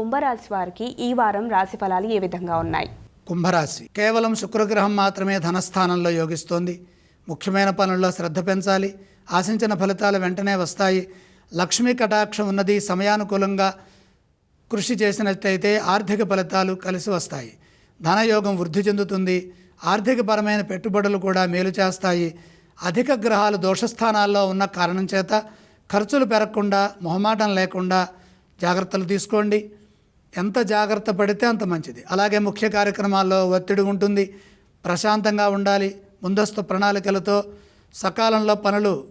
కుంభరాశి వారికి ఈ వారం రాశి ఫలాలు ఏ విధంగా ఉన్నాయి? కుంభరాశి. కేవలం శుక్రగ్రహం మాత్రమే ధనస్థానంలో యోగిస్తోంది. ముఖ్యమైన పనుల్లో శ్రద్ధ పెంచాలి. ఆశించిన ఫలితాలు వెంటనే వస్తాయి. లక్ష్మీ కటాక్షం ఉన్నది. సమయానుకూలంగా కృషి చేసినట్లయితే ఆర్థిక ఫలితాలు కలిసి వస్తాయి. ధనయోగం వృద్ధి చెందుతుంది. ఆర్థికపరమైన పెట్టుబడులు కూడా మేలు చేస్తాయి. అధిక గ్రహాలు దోషస్థానాల్లో ఉన్న కారణం చేత ఖర్చులు పెరగకుండా మొహమాటం లేకుండా జాగ్రత్తలు తీసుకోండి. ఎంత జాగ్రత్త పడితే అంత మంచిది. అలాగే ముఖ్య కార్యక్రమాల్లో ఒత్తిడి ఉంటుంది. ప్రశాంతంగా ఉండాలి. ముందస్తు ప్రణాళికలతో సకాలంలో పనులు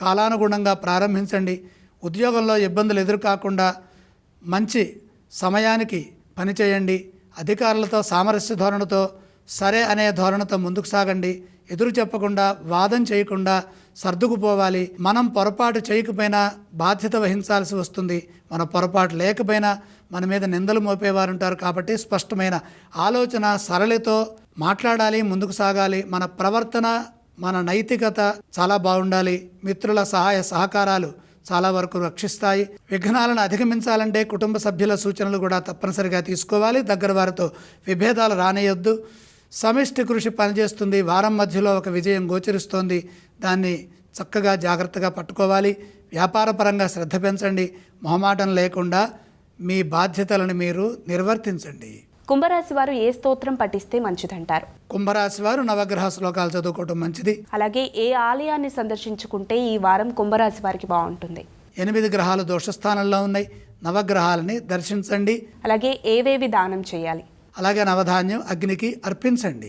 కాలానుగుణంగా ప్రారంభించండి. ఉద్యోగంలో ఇబ్బందులు ఎదురుకాకుండా మంచి సమయానికి పనిచేయండి. అధికారులతో సామరస్య ధోరణితో సరే అనే ధోరణితో ముందుకు సాగండి. ఎదురు చెప్పకుండా వాదం చేయకుండా సర్దుకుపోవాలి. మనం పొరపాటు చేయకపోయినా బాధ్యత వహించాల్సి వస్తుంది. మన పొరపాటు లేకపోయినా మన మీద నిందలు మోపేవారు ఉంటారు కాబట్టి స్పష్టమైన ఆలోచన సరళితో మాట్లాడాలి ముందుకు సాగాలి. మన ప్రవర్తన మన నైతికత చాలా బాగుండాలి. మిత్రుల సహాయ సహకారాలు చాలా వరకు రక్షిస్తాయి. విఘ్నాలను అధిగమించాలంటే కుటుంబ సభ్యుల సూచనలు కూడా తప్పనిసరిగా తీసుకోవాలి. దగ్గర వారితో విభేదాలు రానేయొద్దు. సమిష్టి కృషి పనిచేస్తుంది. వారం మధ్యలో ఒక విజయం గోచరిస్తోంది. దాన్ని చక్కగా జాగ్రత్తగా పట్టుకోవాలి. వ్యాపారపరంగా శ్రద్ధ పెంచండి. మొహమాటం లేకుండా మీ బాధ్యతలను మీరు నిర్వర్తించండి. కుంభరాశి వారు ఏ స్తోత్రం పఠిస్తే మంచిదంటారు? కుంభరాశి వారు నవగ్రహ శ్లోకాలు చదువుకోవటం మంచిది. అలాగే ఏ ఆలయాన్ని సందర్శించుకుంటే ఈ వారం కుంభరాశి వారికి బాగుంటుంది? ఎనిమిది గ్రహాలు దోషస్థానంలో ఉన్నాయి. నవగ్రహాలని దర్శించండి. అలాగే ఏవేవి దానం చేయాలి? అలాగే నవధాన్యం అగ్నికి అర్పించండి.